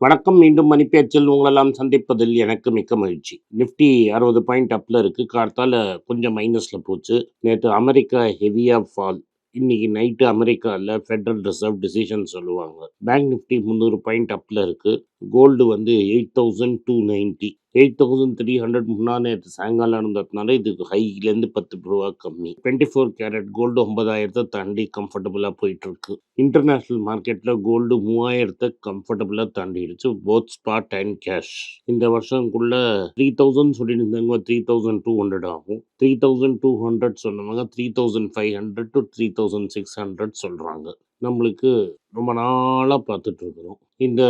வணக்கம் மீண்டும் மணிப்பேச்சில் உங்களெல்லாம் சந்திப்பதில் எனக்கு மிக்க மகிழ்ச்சி. நிஃப்டி அறுபது பாயிண்ட் அப்பில் இருக்குது கார்த்தால் கொஞ்சம் மைனஸில் போச்சு. நேற்று அமெரிக்கா ஹெவியாக ஃபால் இன்னைக்கு நைட்டு அமெரிக்காவில் ஃபெடரல் ரிசர்வ் டிசிஷன் சொல்லுவாங்க. பேங்க் நிஃப்டி முந்நூறு பாயிண்ட் அப்பில் இருக்குது கோல்டு வந்து eight thousand two ninety eight thousand three hundred முன்னா நேற்று சாயங்காலம் இருந்ததுனால இதுக்கு ஹைலேருந்து பத்து ரூபா கம்மி. டுவெண்ட்டி ஃபோர் கேரட் கோல்டு ஒன்பதாயிரத்தை தாண்டி கம்ஃபர்டபுளாக போயிட்டுருக்கு. இன்டர்நேஷ்னல் மார்க்கெட்டில் கோல்டு மூவாயிரத்தை கம்ஃபர்டபுளாக தாண்டிடுச்சு. போத் ஸ்பாட் அண்ட் கேஷ் இந்த வருஷம்குள்ளே த்ரீ தௌசண்ட் சொல்லிட்டு இருந்தாங்க த்ரீ தௌசண்ட் டூ ஹண்ட்ரட் ஆகும். த்ரீ தௌசண்ட் டூ ஹண்ட்ரட் சொன்னவங்க three thousand five hundred to three thousand six hundred சொல்கிறாங்க நம்மளுக்கு ரொம்ப நாளாக பார்த்துட்டு இருக்கிறோம் இந்த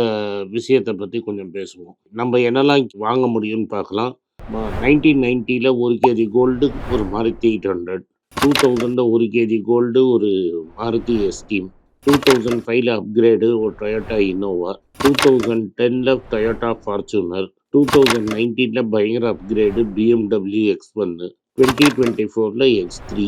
விஷயத்தை பற்றி கொஞ்சம் பேசுவோம். நம்ம என்னெல்லாம் வாங்க முடியும்னு பார்க்கலாம். நைன்டீன் நைன்ட்டியில் ஒரு கேஜி கோல்டு ஒரு மாருத்தி எயிட் ஹண்ட்ரட் டூ தௌசண்டில் ஒரு கேஜி கோல்டு ஒரு மாருதி எஸ்டீம் டூ தௌசண்ட் ஃபைவ்ல அப்கிரேடு ஒரு டொயோட்டா இனோவா டூ தௌசண்ட் டென்ல டொயோட்டா ஃபார்ச்சூனர் டூ தௌசண்ட் நைன்டீனில் பயங்கர அப்கிரேடு பிஎம்டபிள்யூ எக்ஸ் ஒன்று டுவெண்ட்டி டுவெண்ட்டி ஃபோரில் எக்ஸ் த்ரீ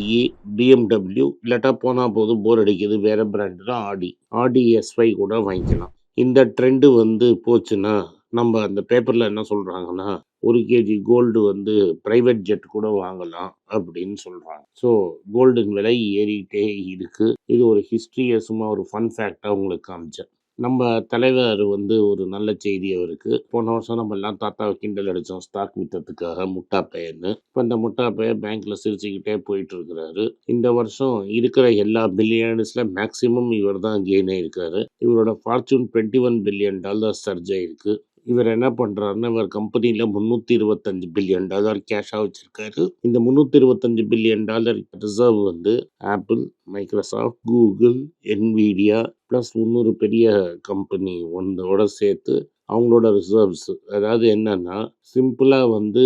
பிஎம்டபிள்யூ இல்லாட்டா போனால் போதும் போர் அடிக்குது வேறு பிராண்டு தான் ஆடி. ஆடி எஸ்ஐ கூட வாங்கிக்கலாம். இந்த ட்ரெண்டு வந்து போச்சுன்னா நம்ம அந்த பேப்பரில் என்ன சொல்கிறாங்கன்னா ஒரு கேஜி கோல்டு வந்து ப்ரைவேட் ஜெட் கூட வாங்கலாம் அப்படின்னு சொல்கிறாங்க ஸோ கோல்டின் விலை ஏறிட்டே இருக்குது இது ஒரு ஹிஸ்ட்ரியை சும்மா ஒரு ஃபன் ஃபேக்டாக உங்களுக்கு காமிச்சேன். நம்ம தலைவர் வந்து ஒரு நல்ல செய்தி அவருக்கு. போன வருஷம் நம்ம எல்லாம் தாத்தாவை கிண்டல் அடித்தோம் ஸ்டாக் வித்ததுக்காக முட்டா பையன்னு. இப்போ இந்த முட்டா பையன் பேங்க்ல சிரிச்சுக்கிட்டே போயிட்டு இருக்கிறாரு இந்த வருஷம் இருக்கிற எல்லா பில்லியன்ஸ்ல மேக்சிமம் இவர் தான் கெயின் ஆயிருக்காரு. இவரோட fortune twenty one billion dollar surge ஆயிருக்கு. இவர் என்ன பண்ணுறாருன்னா இவர் கம்பெனியில் முந்நூற்றி இருபத்தஞ்சு பில்லியன் டாலர் கேஷாக வச்சுருக்காரு. இந்த முந்நூற்றி இருபத்தஞ்சு பில்லியன் டாலர் ரிசர்வ் வந்து Apple Microsoft Google Nvidia plus முந்நூறு பெரிய கம்பெனி ஒன்றோட சேர்த்து அவங்களோட ரிசர்வ்ஸ் அதாவது என்னன்னா சிம்பிளாக வந்து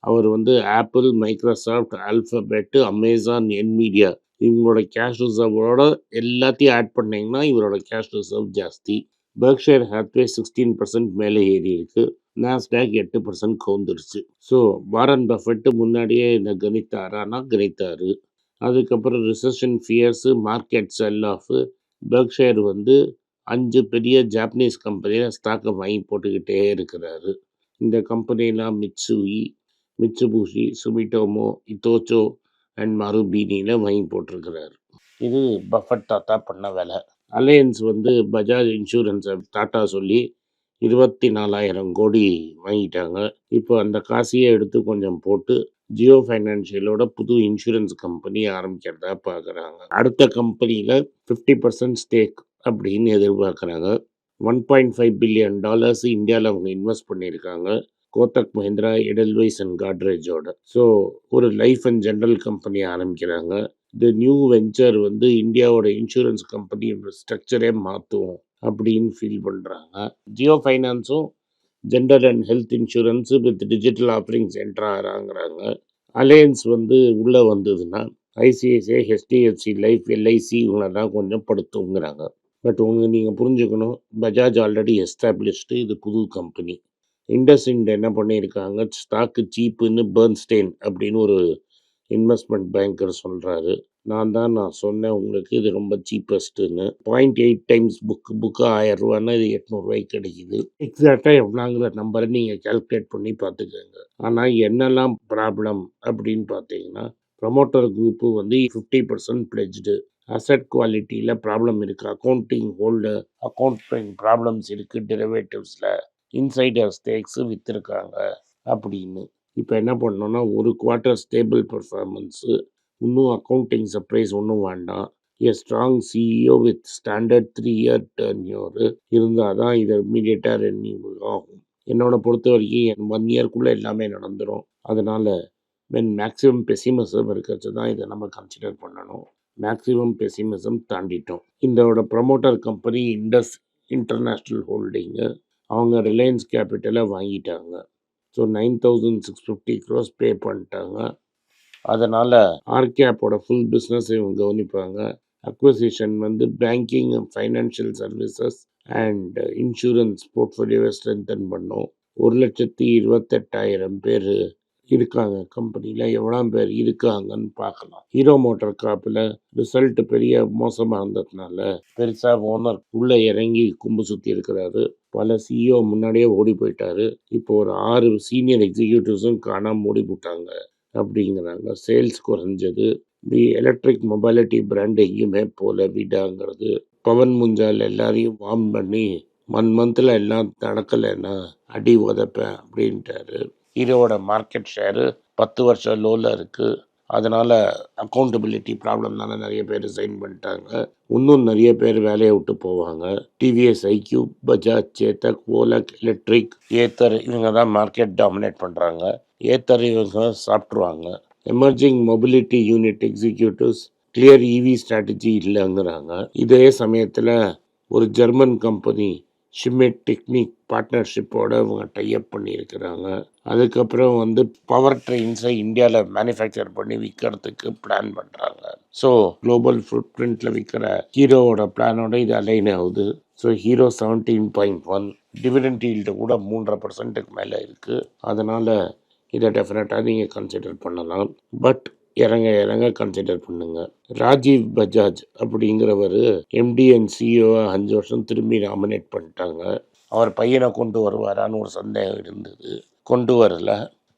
அவர் வந்து Apple Microsoft Alphabet Amazon Nvidia இவங்களோட கேஷ் ரிசர்வோட எல்லாத்தையும் ஆட் பண்ணிங்கன்னா இவரோட கேஷ் ரிசர்வ் ஜாஸ்தி. பெர்க்ஷயர் ஹாத்வே சிக்ஸ்டீன் பர்சன்ட் மேலே ஏறி இருக்கு நாஸ்டாக் எட்டு பர்சன்ட் கவுந்துருச்சு. ஸோ வாரன் பஃபெட்டு முன்னாடியே இந்த கணித்தாரானா? கணித்தாரு. அதுக்கப்புறம் recession fears market sell off Berkshire வந்து அஞ்சு பெரிய ஜாப்பனீஸ் கம்பெனியில் ஸ்டாக்கை வாங்கி போட்டுக்கிட்டே இருக்கிறாரு. இந்த கம்பெனிலாம் மிட்சுவி மிட்சுபூஷி சுமிட்டோமோ இத்தோச்சோ அண்ட் மறுபீனியில் வாங்கி போட்டிருக்கிறாரு. இது பஃபட் தாத்தா பண்ண வேலை. அலையன்ஸ் வந்து பஜாஜ் இன்சூரன்ஸை டாட்டா சொல்லி இருபத்தி நாலாயிரம் கோடி வாங்கிட்டாங்க. இப்போ அந்த காசையே எடுத்து கொஞ்சம் போட்டு ஜியோ ஃபைனான்ஷியலோட புது இன்சூரன்ஸ் கம்பெனி ஆரம்பிக்கிறதா பார்க்குறாங்க அடுத்த கம்பெனியில் ஃபிஃப்டி பர்சன்ட் ஸ்டேக் அப்படின்னு எதிர்பார்க்குறாங்க. One point five billion dollars இந்தியாவில் அவங்க இன்வெஸ்ட் பண்ணியிருக்காங்க. கோத்தக் மஹிந்திரா எடல்வைஸ் அண்ட் காட்ரேஜோட. ஸோ ஒரு லைஃப் அண்ட் ஜென்ரல் கம்பெனி ஆரம்பிக்கிறாங்க. இந்த நியூ வெஞ்சர் வந்து இந்தியாவோட இன்சூரன்ஸ் கம்பெனியோட ஸ்ட்ரக்சரே மாற்றுவோம் அப்படின்னு ஃபீல் பண்ணுறாங்க Jio ஃபைனான்ஸும் general and health insurance with digital offerings என்ட்ராகிறாங்கிறாங்க Allianz வந்து உள்ளே வந்ததுன்னா ஐசிஐசிஐ ஹெச்டிஎஃப்சி லைஃப் எல்ஐசி இவங்களெல்லாம் கொஞ்சம் படுத்துங்கிறாங்க. பட் உங்களுக்கு நீங்கள் புரிஞ்சுக்கணும் பஜாஜ் ஆல்ரெடி எஸ்டாப்ளிஷ்டு இது புது கம்பெனி இண்டஸ்இண்ட் என்ன பண்ணியிருக்காங்க? ஸ்டாக்கு சீப்புன்னு பேர்ன்ஸ்டெயின் அப்படின்னு ஒரு இன்வெஸ்ட்மெண்ட் பேங்கர் சொல்கிறாரு நான் தான் நான் சொன்னேன் உங்களுக்கு இது ரொம்ப சீப்பஸ்ட்டுன்னு. Point eight times book book ஆயிரம் ரூபான்னா இது எட்நூறுவாய்க்கு கிடைக்குது. எக்ஸாக்டாக எவ்வளோங்கிற நம்பரை நீங்கள் கால்குலேட் பண்ணி பார்த்துக்கோங்க. ஆனால் என்னெல்லாம் ப்ராப்ளம் அப்படின்னு பார்த்தீங்கன்னா ப்ரமோட்டர் குரூப்பு வந்து ஃபிஃப்டி பர்சன்ட் பிளெஜ்டு அசட் குவாலிட்டியில் ப்ராப்ளம் இருக்குது அக்கௌண்டிங் ஹோல்டு அக்கௌண்டிங் ப்ராப்ளம்ஸ் இருக்குது டெரிவேட்டிவ்ஸில் இன்சைடர் ஸ்டேக்ஸு விற்றுருக்காங்க அப்படின்னு. இப்போ என்ன பண்ணோன்னா ஒரு குவார்ட்டர் ஸ்டேபிள் பர்ஃபார்மன்ஸு இன்னும் அக்கௌண்டிங் சர்ப்ரைஸ் ஒன்றும் வேண்டாம். A strong CEO with standard three year tenure இருந்தால் தான் இது இம்மிடியேட்டாக ரெனியூ ஆகும். என்னோட பொறுத்த வரைக்கும் ஒன் இயர்க்குள்ளே எல்லாமே நடந்துடும் அதனால் மென் மேக்ஸிமம் பெசிமிசம் இருக்கிறது தான் இதை நம்ம கன்சிடர் பண்ணணும். மேக்ஸிமம் பெசிமிசம் தாண்டிட்டோம். இதோட promoter company Indus international holding அவங்க ரிலையன்ஸ் கேபிட்டலை வாங்கிட்டாங்க. So nine thousand six fifty crores pay பண்ணிட்டாங்க. அதனால் ஆர்கேப்போட ஃபுல் பிஸ்னஸ் இவங்க கவனிப்பாங்க. அக்வசிஷன் வந்து banking financial services and insurance போர்ட்ஃபோலியோவை strengthen பண்ணோம். ஒரு லட்சத்தி இருபத்தெட்டாயிரம் பேர் இருக்காங்க கம்பெனியில் எவ்வளோ பேர் இருக்காங்கன்னு பார்க்கலாம். ஹீரோ மோட்டார் காப்பில் ரிசல்ட் பெரிய மோசமாக இருந்ததுனால பெருசாக ஓனர் உள்ளே இறங்கி கும்பு சுற்றி இருக்கிறாரு. பல சிஇஓ முன்னாடியே ஓடி போயிட்டாரு. இப்போ ஒரு ஆறு சீனியர் எக்ஸிக்யூட்டிவ்ஸும் காணாம ஓடி போட்டாங்க அப்படிங்கிறாங்க. சேல்ஸ் குறைஞ்சது. தி எலக்ட்ரிக் மொபைலிட்டி பிராண்ட் எங்கேயுமே போல விடாங்கிறது. பவன் முஞ்சால் எல்லாரையும் வார்ம் பண்ணி ஒன் மந்தில் எல்லாம் நடக்கலைன்னா அடி உதைப்பேன் அப்படின்ட்டாரு. ஹீரோவோட மார்க்கெட் ஷேரு பத்து வருஷம் லோவில் இருக்குது அதனால் அக்கௌண்டபிலிட்டி ப்ராப்ளம்னால நிறைய பேர் ரிசைன் பண்ணிட்டாங்க. இன்னும் நிறைய பேர் வேலையை விட்டு போவாங்க. TVS iQube Bajaj Chetak ஓலக் electric Ather இவங்க தான் மார்க்கெட் டாமினேட் பண்ணுறாங்க ஏத்தர் இவங்க சாப்பிட்ருவாங்க emerging mobility unit executives clear EV strategy இல்லைங்கிறாங்க. இதே சமயத்தில் ஒரு ஜெர்மன் கம்பெனி சிமெண்ட் டெக்னிக் பார்ட்னர்ஷிப்போடு அவங்க டைப் பண்ணியிருக்கிறாங்க. அதுக்கப்புறம் வந்து பவர் ட்ரெயின்ஸை இந்தியாவில் மேனுஃபேக்சர் பண்ணி விற்கிறதுக்கு பிளான் பண்ணுறாங்க ஸோ குளோபல் ஃபுட் பிரிண்டில் விற்கிற ஹீரோவோட பிளானோட இது அலைன் ஆகுது. So Hero seventeen point one dividend yield கூட மூன்றரை பர்சன்ட்டுக்கு மேலே இருக்குது அதனால் இதை டெஃபினட்டாக நீங்கள் கன்சிடர் பண்ணலாம். பட் இறங்க இறங்க கன்சிடர் பண்ணுங்க. ராஜீவ் பஜாஜ் அப்படிங்கிறவர் எம்டி அண்ட் சிஇஓ அஞ்சு வருஷம் திரும்பி நாமினேட் பண்ணிட்டாங்க. அவர் பையனை கொண்டு வருவாரான்னு ஒரு சந்தேகம் இருந்தது. கொண்டு வரல.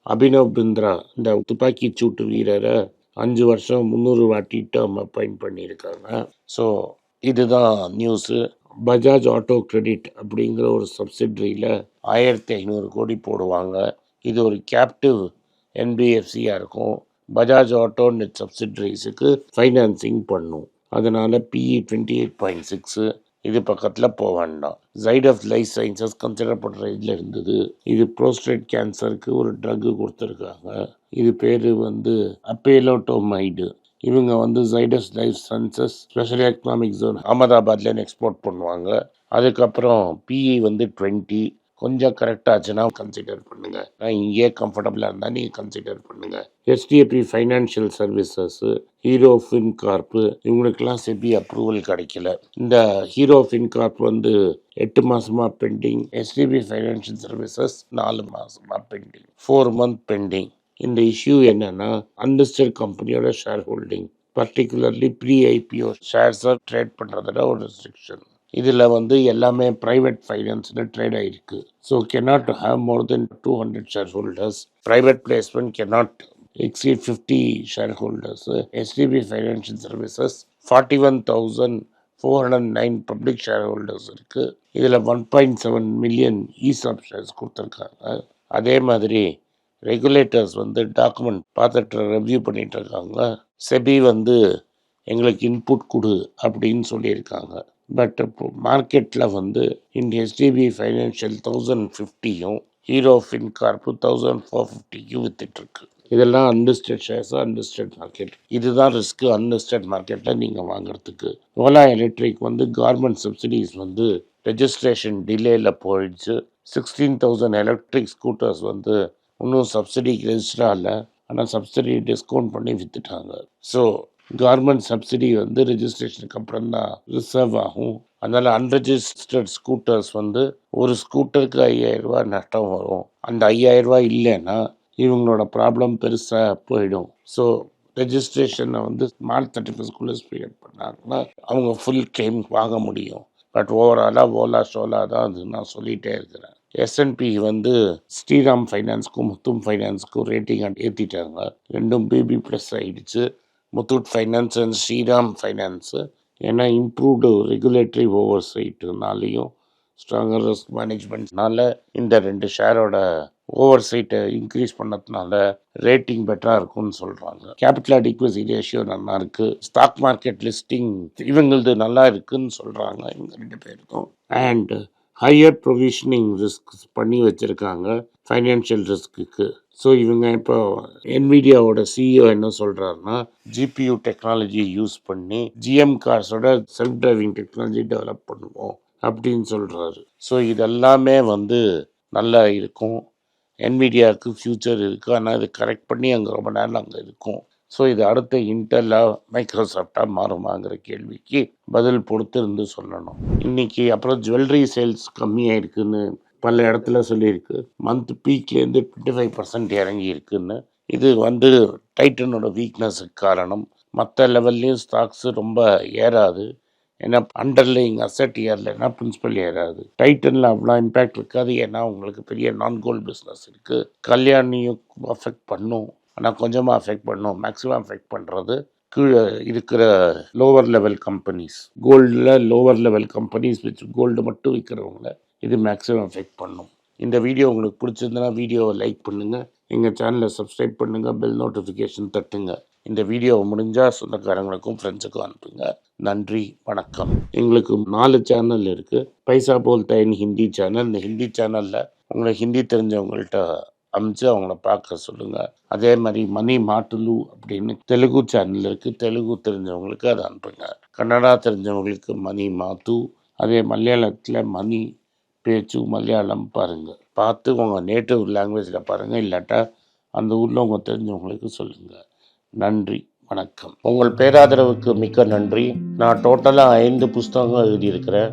அபினவ் பிந்த்ரா இந்த துப்பாக்கி சூட்டு வீரரை அஞ்சு வருஷம் முந்நூறு வாட்டி டேர்ம் அப்பாயிண்ட் பண்ணியிருக்காங்க. ஸோ இதுதான் நியூஸு பஜாஜ் ஆட்டோ கிரெடிட் அப்படிங்கிற ஒரு சப்சிட்ரியில் ஆயிரத்தி ஐநூறு கோடி போடுவாங்க. இது ஒரு கேப்டிவ் என்பிஎஃப்சியாக இருக்கும். பஜாஜ் ஆட்டோ நெட் சப்சிட்ரிஸுக்கு ஃபைனான்சிங் பண்ணும். அதனால் PE twenty eight point six இது பக்கத்தில் போக வேண்டாம். Side of life sciences consider பண்ணுற இதில் இருந்தது. இது ப்ரோஸ்டேட் கேன்சருக்கு ஒரு ட்ரக்கு கொடுத்துருக்காங்க. இது பேர் வந்து அப்பேலோட்டோமைடு இவங்க வந்து Zydus life sciences special economic zone அகமதாபாத்லேருந்து export பண்ணுவாங்க. அதுக்கப்புறம் பிஇ வந்து டுவெண்ட்டி கொஞ்சம் கரெக்டாச்சுன்னா கன்சிடர் பண்ணுங்க. நான் இங்கேயே கம்ஃபர்டபுளாக இருந்தால் நீங்கள் கன்சிடர் பண்ணுங்க. HDB financial services Hero Fincorp இவங்களுக்கெல்லாம் செபி அப்ரூவல் கிடைக்கல. இந்த ஹீரோ ஃபின்கார்ப் வந்து எட்டு மாதமாக பெண்டிங் ஹெச்டிபி ஃபைனான்ஷியல் சர்வீசஸ் நாலு மாதமாக பெண்டிங் ஃபோர் மந்த் பெண்டிங் இந்த இஷ்யூ என்னென்னா அன்லிஸ்டட் கம்பெனியோட share holding particularly pre IPO ஷேர்ஸை trade பண்ணுறதுல ஒரு ரெஸ்ட்ரிக்ஷன் இதில் வந்து எல்லாமே ப்ரைவேட் ஃபைனான்ஸில் ட்ரேட் ஆகிருக்கு so cannot have more than two hundred share holders private placement cannot exceed fifty share holders SDB financial services forty one thousand four hundred nine public share holders இருக்குது இதில் one point seven million ESOP shares கொடுத்துருக்காங்க. அதே மாதிரி regulators வந்து document பார்த்துட்டு review பண்ணிகிட்டு இருக்காங்க. SEBI வந்து எங்களுக்கு இன்புட் கொடு அப்படின்னு சொல்லியிருக்காங்க. பட் இப்போ மார்க்கெட்டில் வந்து இந்த ஹெச்டிபி ஃபைனான்ஷியல் தௌசண்ட் ஃபிஃப்டியும் ஹீரோ ஃபின்கார்ப்பு தௌசண்ட் ஃபோர் ஃபிஃப்டிக்கும் விற்றுட்ருக்கு இதெல்லாம் அன்லிஸ்டட் ஷேர்ஸ் அன்லிஸ்டட் மார்க்கெட் இதுதான் ரிஸ்க்கு அன்லிஸ்டட் மார்க்கெட்டில் நீங்கள் வாங்குறதுக்கு. ஓலா எலக்ட்ரிக் வந்து கவர்மெண்ட் சப்சிடிஸ் வந்து ரெஜிஸ்ட்ரேஷன் டிலேயில் போயிடுச்சு. சிக்ஸ்டீன் தௌசண்ட் எலக்ட்ரிக் ஸ்கூட்டர்ஸ் வந்து இன்னும் சப்சிடிக்கு ரெஜிஸ்டர் ஆகலை. ஆனால் சப்சிடி டிஸ்கவுண்ட் பண்ணி விற்றுட்டாங்க ஸோ கவர்மெண்ட் சப்சிடி வந்து ரெஜிஸ்ட்ரேஷனுக்கு அப்புறம் தான் ரிசர்வ் ஆகும். அதனால் அன்ரெஜிஸ்டர்ட் ஸ்கூட்டர்ஸ் வந்து ஒரு ஸ்கூட்டருக்கு ஐயாயிரம் ரூபாய் நஷ்டம் வரும். அந்த ஐயாயிரம் ரூபாய் இல்லைன்னா இவங்களோட ப்ராப்ளம் பெருசாக போயிடும். ஸோ ரெஜிஸ்ட்ரேஷனை வந்து மார்ச் தேர்ட்டி ஃபஸ்ட்குள்ளே ஸ்பீட் பண்ணாங்கன்னா அவங்க ஃபுல் கிளைம் வாங்க முடியும். பட் ஓவராலாக ஓலா ஷோலா தான் அது நான் சொல்லிகிட்டே இருக்கிறேன். எஸ்என்பி வந்து ஸ்ரீராம் ஃபைனான்ஸ்க்கும் முத்தும் ஃபைனான்ஸ்க்கும் ரேட்டிங் ஏற்றிட்டாங்க ரெண்டும் பிபி ப்ளஸ் ஆகிடுச்சு Muthoot finance and Shriram finance ஏன்னா இம்ப்ரூவ்டு ரெகுலேட்டரி ஓவர் சைட்டுனாலையும் ஸ்ட்ராங்கர் ரிஸ்க் மேனேஜ்மெண்ட்னால இந்த ரெண்டு ஷேரோட ஓவர் சைட்டை இன்க்ரீஸ் பண்ணதுனால ரேட்டிங் பெட்டராக இருக்கும்னு சொல்கிறாங்க கேபிட்டல் அடிக்வசி ரேஷியோ நல்லா இருக்குது ஸ்டாக் மார்க்கெட் லிஸ்டிங் இவங்களது நல்லா இருக்குன்னு சொல்கிறாங்க இவங்க ரெண்டு பேருக்கும். அண்டு ஹையர் ப்ரொவிஷனிங் ரிஸ்க் பண்ணி வச்சுருக்காங்க ஃபைனான்ஷியல் ரிஸ்க்குக்கு ஸோ இவங்க இப்போ என்விடியாவோட சிஇஓ என்ன சொல்கிறாருன்னா ஜிபியூ டெக்னாலஜி யூஸ் பண்ணி ஜிஎம் கார்ஸோட செல்ஃப் டிரைவிங் டெக்னாலஜி டெவலப் பண்ணுவோம் அப்படின்னு சொல்கிறாரு ஸோ இதெல்லாமே வந்து நல்லா இருக்கும். என்விடியாவுக்கு ஃப்யூச்சர் இருக்குது ஆனால் இது கரெக்ட் பண்ணி அங்கே ரொம்ப நேரம் அங்கே இருக்கும். ஸோ இது அடுத்த இன்டெல்லாக மைக்ரோசாஃப்டாக மாறுமாங்கிற கேள்விக்கு பதில் பொறுத்திருந்து சொல்லணும். இன்னைக்கு அப்புறம் ஜுவல்லரி சேல்ஸ் கம்மியாக இருக்குதுன்னு பல இடத்துல சொல்லியிருக்கு. மந்த் பீக்லேருந்து டுவெண்ட்டி ஃபைவ் பர்சன்ட் இறங்கி இருக்குன்னு இது வந்து டைட்டனோட வீக்னஸுக்கு காரணம். மற்ற லெவல்லையும் ஸ்டாக்ஸு ரொம்ப ஏறாது. ஏன்னா அண்டர்லைங் அசட் ஏறலைன்னா பிரின்சிபல் ஏறாது. டைட்டனில் அவ்வளோ இம்பேக்ட் இருக்காது. ஏன்னா உங்களுக்கு பெரிய நான் கோல்டு பிஸ்னஸ் இருக்குது கல்யாணியும் அஃபெக்ட் பண்ணும். ஆனால் கொஞ்சமாக அஃபெக்ட் பண்ணும். மேக்ஸிமம் அஃபெக்ட் பண்ணுறது கீழே இருக்கிற லோவர் லெவல் கம்பெனிஸ் கோல்டில் லோவர் லெவல் கம்பெனிஸ் வச்சு கோல்டு மட்டும் விற்கிறவங்கள இது மேக்ஸிமம் அஃபெக்ட் பண்ணும். இந்த வீடியோ உங்களுக்கு பிடிச்சிருந்தனா வீடியோவை லைக் பண்ணுங்கள் எங்கள் சேனலை சப்ஸ்கிரைப் பண்ணுங்கள் பெல் நோட்டிஃபிகேஷன் தட்டுங்க. இந்த வீடியோவை முடிஞ்சால் சொந்தக்காரங்களுக்கும் ஃப்ரெண்ட்ஸுக்கும் அனுப்புங்க. நன்றி வணக்கம். எங்களுக்கு நாலு சேனல் இருக்குது பைசா போல் டைன் ஹிந்தி சேனல் இந்த ஹிந்தி சேனலில் உங்களை ஹிந்தி தெரிஞ்சவங்கள்ட்ட அமிச்சு அவங்கள பார்க்க சொல்லுங்கள் அதே மாதிரி மணி மாட்டுலு அப்படின்னு தெலுங்கு சேனல் இருக்குது தெலுங்கு தெரிஞ்சவங்களுக்கு அதை அனுப்புங்க. கன்னடா தெரிஞ்சவங்களுக்கு மணி மாத்து அதே மலையாளத்தில் மணி பேச்சு மலையாளம் பாருங்கள் பார்த்து உங்கள் நேட்டிவ் லாங்குவேஜில் பாருங்கள் இல்லாட்டா அந்த ஊரில் உங்கள் தெரிஞ்சவங்களுக்கு சொல்லுங்கள் நன்றி வணக்கம். உங்கள் பேராதரவுக்கு மிக்க நன்றி. நான் டோட்டலாக ஐந்து புஸ்தகங்கள் எழுதியிருக்கிறேன்.